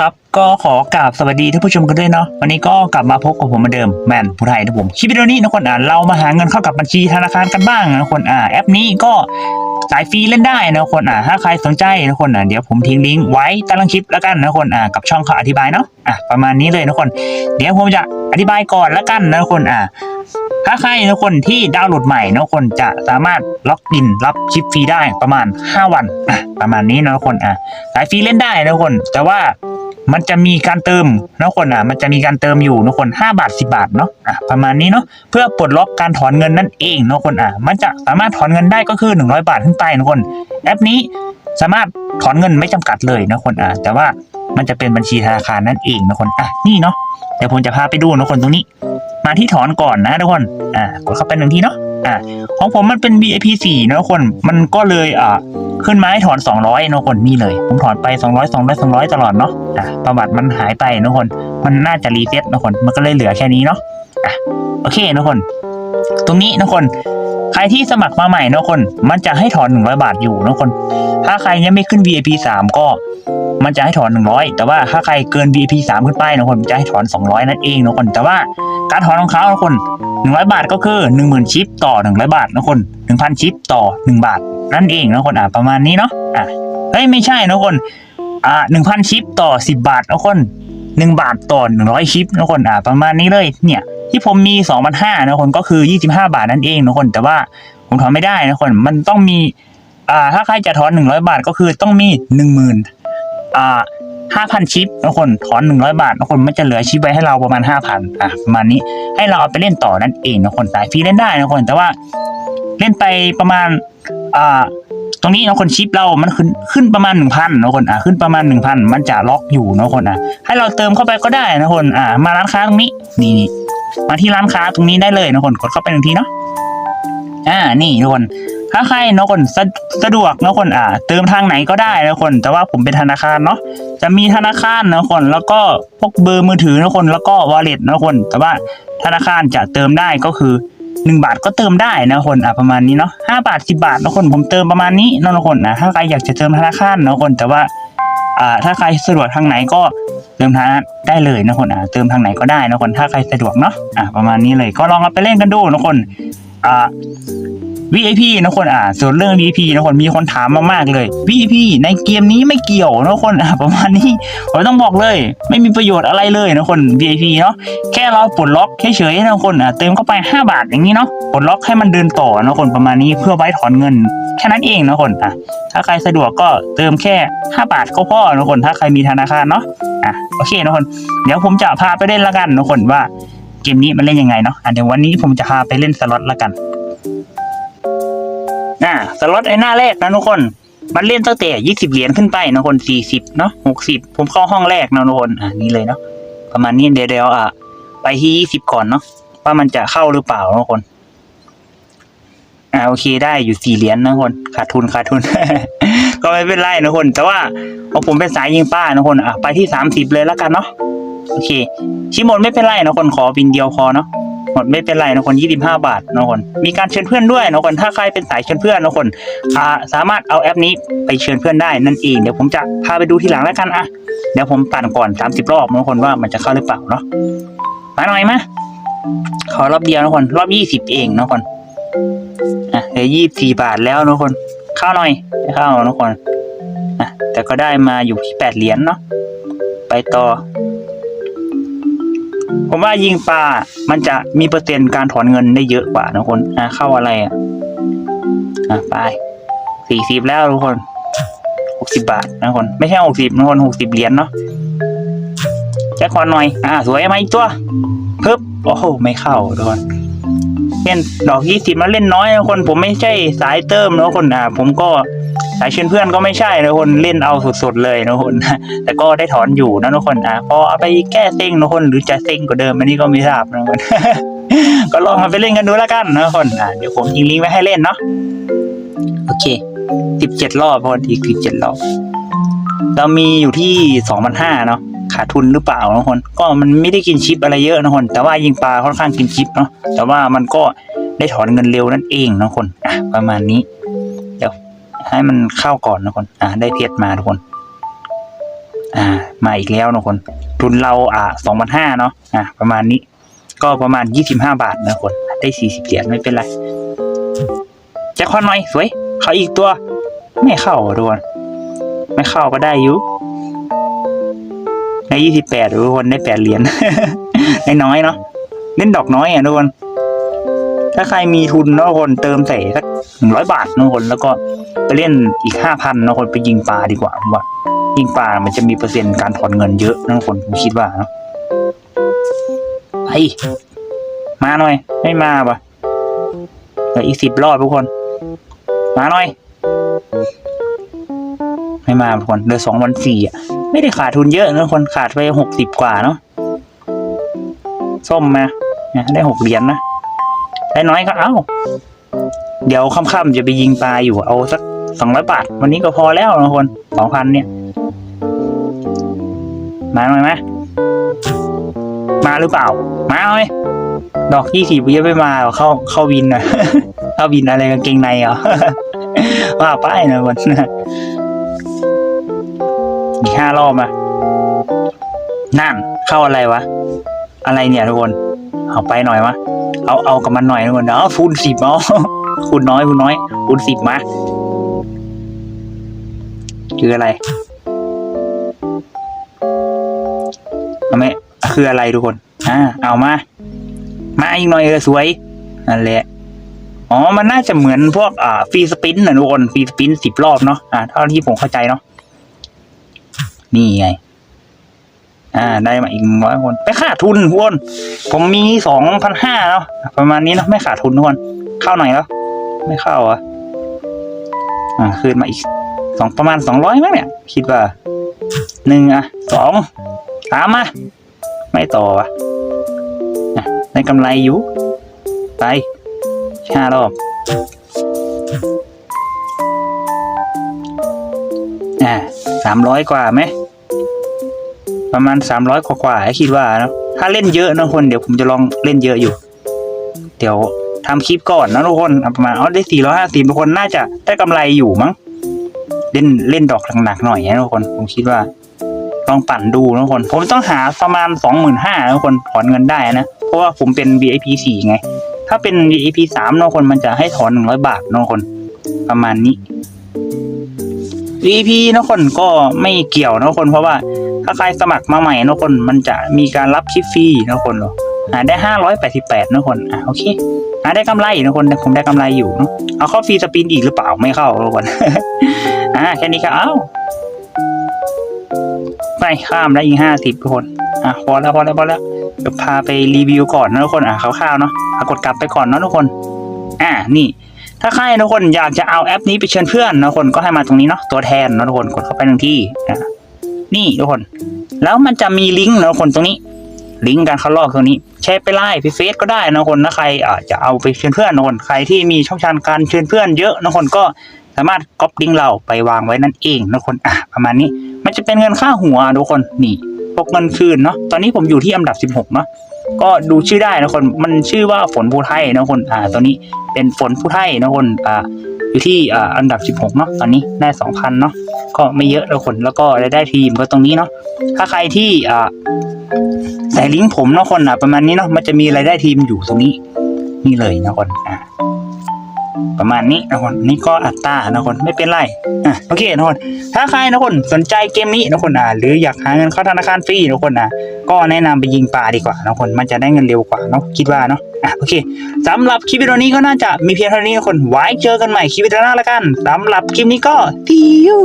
ครับก็ขอกราบสวัสดีท่านผู้ชมกันด้วยเนาะวันนี้ก็กลับมาพบกับผมเหมือนเดิมแมนผู้ไทยนะผมคลิปวิดีโอนี้นะคนอ่าเรามาหาเงินเข้ากับบัญชีธนาคารกันบ้างนะคนอ่าแอปนี้ก็สายฟรีเล่นได้นะคนอ่าถ้าใครสนใจนะคนอ่าเดี๋ยวผมทิ้งลิงก์ไว้ใต้ล่างคลิปแล้วกันนะคนอ่ากับช่องเขาอธิบายเนาะอะประมาณนี้เลยนะคน เดี๋ยวผมจะอธิบายก่อนแล้วกันนะคนอ่าถ้าใครนะคนที่ดาวน์โหลดใหม่นะคนจะสามารถล็อกอินรับชิปฟรีได้ประมาณ 5 วันอะประมาณนี้นะคนอะสายฟรีเล่นได้นะคน แต่ว่า มันจะมีการเติมนะคนอะ มันจะมีการเติมอยู่นะคน5บาท 10 บาทเนาะอะประมาณนี้เนาะเพื่อปลดล็อกการถอนเงินนั่นเองนะคนอะ มันจะสามารถถอนเงินได้ก็คือ 100 บาทขึ้นไปนะคน แอปนี้สามารถถอนเงินไม่จำกัดเลยนะคนอะ แต่ว่ามันจะเป็นบัญชีธนาคารนั่นเองนะคนอะนี่เนาะเดี๋ยวผมจะพาไปดูนะคนตรงนี้ มาที่ถอนก่อนนะทุกคนอ่ากดเข้าไปหนึ่งทีเนาะอ่าของผมมันเป็น VIP 4นะทุกคนมันก็เลยอ่า ขึ้นมาให้ถอน 200นะคนนี่เลย ผมถอนไป 200 200 200 ตลอดเนาะอะประวัติมันหายไปนะคน มันน่าจะรีเซ็ตนะคน มันก็เลยเหลือแค่นี้เนาะอะโอเคนะคน ตรงนี้นะคน ใครที่สมัครมาใหม่นะคน มันจะให้ถอน 100 บาทอยู่นะคน ถ้าใครยังไม่ขึ้น VIP 3 ก็มันจะให้ถอน 100 แต่ว่าถ้าใครเกิน VIP 3 ขึ้นไปนะทุกคนจะให้ถอน 200 นั่นเองนะคน แต่ว่าการถอนของเขานะคน 100 บาทก็คือ 10,000 ชิปต่อ 100 บาทนะคน 1,000 ชิปต่อ 1 บาท นั่นเองนะคนอะประมาณนี้เนาะอะเฮ้ยไม่ใช่นะคนอ่า1,000 ชิปต่อ 10 บาทนะคน 1 บาทต่อ 100 ชิปนะคนอะประมาณนี้เลยเนี่ย ที่ผมมี2,500นะคนก็คือ 25 บาทนั่นเองนะคน แต่ว่าผมถอนไม่ได้นะคน มันต้องมีอ่าถ้าใครจะถอน 100 บาทก็คือต้องมี 10,000อ่าห้าพันชิปนะคนถอนหนึ่งร้อยบาทนะคนมันจะเหลือชิปไว้ให้เราประมาณห้าพันอะประมาณนี้ให้เราเอาไปเล่นต่อนั่นเองนะคนสายฟรีเล่นได้นะคน แต่ว่าเล่นไปประมาณอ่าตรงนี้นะคนชิปเรา มันขึ้นขึ้นประมาณหนึ่งพันนะคนอะขึ้นประมาณหนึ่งพันมันจะล็อกอยู่นะคนอะให้เราเติมเข้าไปก็ได้นะคนอ่ามาร้านค้าตรงนี้นี่นี่ มาที่ร้านค้าตรงนี้ได้เลยนะคนกดเข้าไปหนึ่งทีเนาะอ่านี่ทุกคนถ้าใครนะคนสะสะดวกนะคนอ่าเติมทางไหนก็ได้นะคน แต่ว่าผมเป็นธนาคารเนาะจะมีธนาคารนะคน แล้วก็พวกเบอร์มือถือนะคนแล้วก็วอลเล็ตนะคน แต่ว่าธนาคารจะเติมได้ก็คือหนึ่งบาทก็เติมได้นะคนอะประมาณนี้เนาะห้าบาทสิบาทนะคนผมเติมประมาณนี้นะคนนะถ้าใครอยากจะเติมธนาคารนะคน แต่ว่าอ่าถ้าใครสะดวกทางไหนก็ เติมทางนั้นได้เลยนะคนอะเติมทางไหนก็ได้นะคนถ้าใครสะดวกเนาะอะประมาณนี้เลยก็ลองเอาไปเล่นกันดูนะคนอ่า VIP นะคนอ่าส่วนเรื่อง VIP นะคนมีคนถามมามากเลย VIP ในเกมนี้ไม่เกี่ยวนะคนอ่าประมาณนี้ผมต้องบอกเลย ไม่มีประโยชน์อะไรเลยนะคน VIP เนาะแค่เราปลดล็อกเฉยๆนะคนอ่าเติมเข้าไป 5 บาทอย่างนี้เนาะปลดล็อกให้มันเดินต่อนะคนประมาณนี้เพื่อไว้ถอนเงิน แค่นั้นเองนะคนอะถ้าใครสะดวกก็เติมแค่ 5 บาทก็พอนะคนถ้าใครมีธนาคารเนาะอะโอเคนะคน เดี๋ยวผมจะพาไปเล่นละกันนะคนว่าเกมนี้มันเล่นยังไงเนาะอะเดี๋ยววันนี้ผมจะพาไปเล่นสล็อตละกัน สล็อตไอ้หน้าแรกนะทุกคน มันเล่นตั้งแต่ยี่สิบเหรียญขึ้นไปนะคนสี่สิบเนาะหกสิบผมเข้าห้องแรกนะทุกคนอ่านี่เลยเนาะประมาณนี้เดี๋ยวเดี๋ยวอะไปที่ยี่สิบก่อนเนาะว่ามันจะเข้าหรือเปล่านะทุกคนอ่าโอเคได้อยู่สี่เหรียญนะคนขาดทุนขาดทุน ก็ไม่เป็นไรนะคน แต่ว่าเอาผมเป็นสายยิงป้านะคนอะไปที่สามสิบเลยแล้วกันเนาะโอเค ชิหมดไม่เป็นไรนะคนขอบินเดียวพอเนาะ หมดไม่เป็นไรนะคนยี่สิบห้าบาทนะคน มีการเชิญเพื่อนด้วยนะคน ถ้าใครเป็นสายเชิญเพื่อนนะคนาสามารถเอาแอปนี้ไปเชิญเพื่อนได้นั่นเอง เดี๋ยวผมจะพาไปดูทีหลังแล้วกันอะ เดี๋ยวผมปั่นก่อนสามสิบรอบนะคนว่ามันจะเข้าหรือเปล่าเนาะ มาหน่อยมาขอรอบเดียวนะคน รอบยี่สิบเองนะคน อะเหลือยี่สี่บาทแล้วนะคน เข้าหน่อยเข้านะคน อะ แต่ก็ได้มาอยู่ที่แปดเหรียญเนาะ ไปต่อ ผมว่ายิงปลา มันจะมีเปอร์เซ็นต์การถอนเงินได้เยอะกว่านะคนอะเข้าอะไรอะอะไปสี่สิบแล้วทุกคนหกสิบาทนะคน ไม่ใช่หกสิบนะคนหกสิบเหรียญเนาะแจ็คพอตหน่อย อะสวยไหมตัวปึ๊บโอ้โหไม่เข้าทุกคนเล่นดอกยี่สิบมาเล่นน้อยนะคน ผมไม่ใช่สายเติมนะคนอะผมก็ สายเชิญเพื่อนก็ไม่ใช่นะคนเล่นเอาสุดๆเลยนะคนแต่ก็ได้ถอนอยู่นะทุกคนอะพอเอาไปแก้เซ็งนะคนหรือจะเซ็งกว่าเดิมอันนี้ก็ไม่ทราบนะคนก็ลองมาไปเล่นกันดูแล้วกันนะคนอะเดี๋ยวผมทิ้งลิงก์ไว้ให้เล่นเนาะโอเคสิบเจ็ดรอบพออีกสิบเจ็ดรอบเรามีอยู่ที่สองพันห้าเนาะขาดทุนหรือเปล่านะคนก็มันไม่ได้กินชิปอะไรเยอะนะคนแต่ว่ายิงปลาค่อนข้างกินชิปเนาะแต่ว่ามันก็ได้ถอนเงินเร็วนั่นเองนะคนอะประมาณนี้ ให้มันเข้าก่อนนะคน อะได้เพชรมาทุกคน อ่า มาอีกแล้วนะคน ทุนเราอ่าสองพันห้าเนาะ อ่า ประมาณนี้ ก็ประมาณยี่สิบห้าบาทนะคน ได้สี่สิบเหรียญไม่เป็นไรแจ็คพอตหน่อยสวย เขาอีกตัว ไม่เข้าทุกคน ไม่เข้าก็ได้อยู่ในยี่สิบแปดทุกคนได้แปดเหรียญได้น้อยเนาะ เล่นดอกน้อยอะทุกคน ถ้าใครมีทุนเนะคนเติมใส่สักหนึ่งร้อยบาทเนะคนแล้วก็ไปเล่นอีกห้าพันเนะคนไปยิงปลาดีกว่าผมว่า ยิงปลามันจะมีเปอร์เซ็นต์การถอนเงินเยอะนะคนผมคิดว่าเนาะไอมาหน่อย ไม่มาปะเหลืออีกสิบรอบทุกคน มาหน่อย ไม่มาทุกคนเหลือสองวันสี่อะ ไม่ได้ขาดทุนเยอะนะคนขาดไปหกสิบกว่าเนาะส้มมาเนี่ยได้หกเหรียญนะ ได้น้อยก็เอ้า เดี๋ยวค่ำๆจะไปยิงปลาอยู่เอาสักสองร้อยบาท วันนี้ก็พอแล้วนะทุกคนสองพันเนี่ย มาหน่อยไหมมาหรือเปล่า มาหน่อยดอกยี่สิบยังไม่มาเข้าเข้าวินนะเข้าวินอะไรกางเกงในเหรอว่าไปนะวันอีกห้ารอบมานั่นเข้าอะไรวะ อะไรเนี่ยทุกคน เอาไปหน่อยวะ เอาเอากับมันหน่อยทุกคนเอาคูณสิบเอาคูณน้อยคูณน้อยคูณสิบมาคืออะไรเอาไหมคืออะไรทุกคนอ่าเอามา มาอีกหน่อยเออสวยนั่นแหละอ๋อ มันน่าจะเหมือนพวกอ่าฟรีสปินนะทุกคนฟรีสปินสิบรอบเนาะอ่าเท่าที่ผมเข้าใจเนาะนี่ไง อ่าได้มาอีกร้อยคนไม่ขาดทุนทุกคนผมมีสองพันห้าเนาะประมาณนี้เนาะไม่ขาดทุนทุกคนเข้าหน่อยแล้ว ไม่เข้าอะอ่าคืนมาอีกสองประมาณสองร้อยมั้งเนี่ย คิดว่าหนึ่งอะสองสามมาไม่ต่ออะอะได้กำไรอยู่ ไปห้ารอบอ่าสามร้อยกว่าไหม ประมาณสามร้อยกว่ากว่าๆคิดว่าเนะถ้าเล่นเยอะนะคนเดี๋ยวผมจะลองเล่นเยอะอยู่ เดี๋ยวทำคลิปก่อนนะทุกคนประมาณเอาได้สี่ร้อยห้าสิบคนน่าจะได้กำไรอยู่มั้งเล่นเล่นดอกหนักๆหน่อยนะทุกคนผมคิดว่า ลองปั่นดูนะทุกคน ผมต้องหาประมาณสองหมื่นห้าทุกคนถอนเงินได้นะเพราะว่าผมเป็น VIP สี่ไง ถ้าเป็น VIP สามนะทุกคนมันจะให้ถอนหนึ่งร้อยบาทนะทุกคน ประมาณนี้ VIP นะทุกคนก็ไม่เกี่ยวนะทุกคนเพราะว่า ถ้าใครสมัครมาใหม่นะทุกคนมันจะมีการรับคลิปฟรีนะทุกคนหรออ่าได้ห้าร้อยแปดสิบแปดนะทุกคนอะโอเคอ่าได้กำไรนะทุกคนแต่ผมได้กำไรอยู่เนอะเอาเข้าฟรีสปินอีกหรือเปล่าไม่เข้าทุกคนอ่าแค่นี้ก็เอ้าไปข้ามได้อีกห้าสิบทุกคนอะพอแล้วพอแล้วพอแล้วเดี๋ยวพาไปรีวิวก่อนนะทุกคนอะคร่าวๆเนาะะกดกลับไปก่อนเนาะทุกคน อ่านี่ ถ้าใครทุกคนอยากจะเอาแอปนี้ไปเชิญเพื่อนนะทุกคนก็ให้มาตรงนี้เนาะตัวแทนนะทุกคนกดเข้าไปหนึ่งที่อะ นี่ทุกคน แล้วมันจะมีลิงก์นะทุกคนตรงนี้ ลิงก์การเข้ารอบตรงนี้ แชร์ไปไลน์ไปเฟซก็ได้นะทุกคนถ้าใครอะจะเอาไปเชิญเพื่อนนะทุกคนใครที่มีช่องทางการเชิญเพื่อนเยอะนะทุกคนก็สามารถก๊อปลิงก์เราไปวางไว้นั่นเองนะทุกคนอะประมาณนี้ มันจะเป็นเงินค่าหัวทุกคนนี่พกเงินคืนเนาะตอนนี้ผมอยู่ที่อันดับ 16เนาะก็ดูชื่อได้นะคนมันชื่อว่าฝนภูไทยนะคนอ่าตัวนี้เป็นฝนภูไทยนะคนอ่าอยู่ที่อ่าอันดับ 16เนาะตอนนี้ได้2,000เนาะ ก็ไม่เยอะนะคนแล้วก็รายได้ทีมก็ตรงนี้เนาะถ้าใครที่อ่าใส่ลิงก์ผมเนาะคนอะประมาณนี้เนาะมันจะมีรายได้ทีมอยู่ตรงนี้ นี่เลยนะคนอ่าประมาณนี้นะคนนี่ก็อัตรานะคนไม่เป็นไรอะโอเคนะคนถ้าใครนะคนสนใจเกมนี้นะคนอะหรืออยากหาเงินเข้าธนาคารฟรีนะคนอะ ก็แนะนำไปยิงปลาดีกว่านะคนมันจะได้เงินเร็วกว่าเนาะคิดว่าเนาะอะโอเคสำหรับคลิปวิดีโอนี้ก็น่าจะมีเพียงเท่านี้นะคนไว้เจอกันใหม่คลิปวิดีโอหน้าละกันสำหรับคลิปนี้ก็ทียู